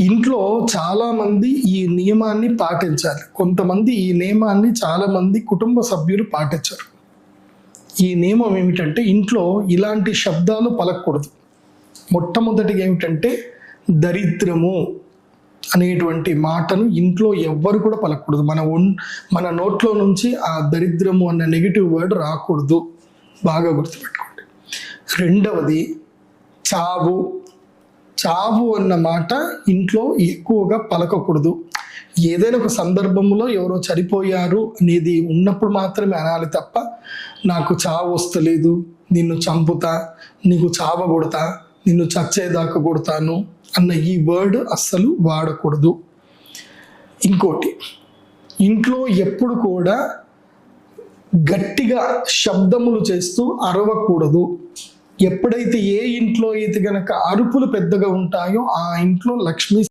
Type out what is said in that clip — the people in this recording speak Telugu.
ఇంట్లో చాలామంది ఈ నియమాన్ని పాటించాలి. కొంతమంది ఈ నియమాన్ని చాలామంది కుటుంబ సభ్యులు పాటించరు. ఈ నియమం ఏమిటంటే ఇంట్లో ఇలాంటి శబ్దాలు పలకూడదు మొట్టమొదటిగా ఏమిటంటే దరిద్రము అనేటువంటి మాటను ఇంట్లో ఎవ్వరు కూడా పలకూడదు మన ఒన్ మన నోట్లో నుంచి ఆ దరిద్రము అన్న నెగిటివ్ వర్డ్ రాకూడదు. బాగా గుర్తుపెట్టుకోండి. రెండవది చావు. చావు అన్న మాట ఇంట్లో ఎక్కువగా పలకకూడదు. ఏదైనా ఒక సందర్భంలో ఎవరో చనిపోయారు అనేది ఉన్నప్పుడు మాత్రమే అనాలి తప్ప నాకు చావు వస్తలేదు నిన్ను చంపుతా నీకు చావ కొడతా నిన్ను చచ్చేదాకా కొడతాను అన్న ఈ వర్డ్ అస్సలు వాడకూడదు. ఇంకోటి ఇంట్లో ఎప్పుడు కూడా గట్టిగా శబ్దములు చేస్తూ అరవకూడదు. ఎప్పుడైతే ఏ ఇంట్లో అయితే గనక అరుపులు పెద్దగా ఉంటాయో ఆ ఇంట్లో లక్ష్మీ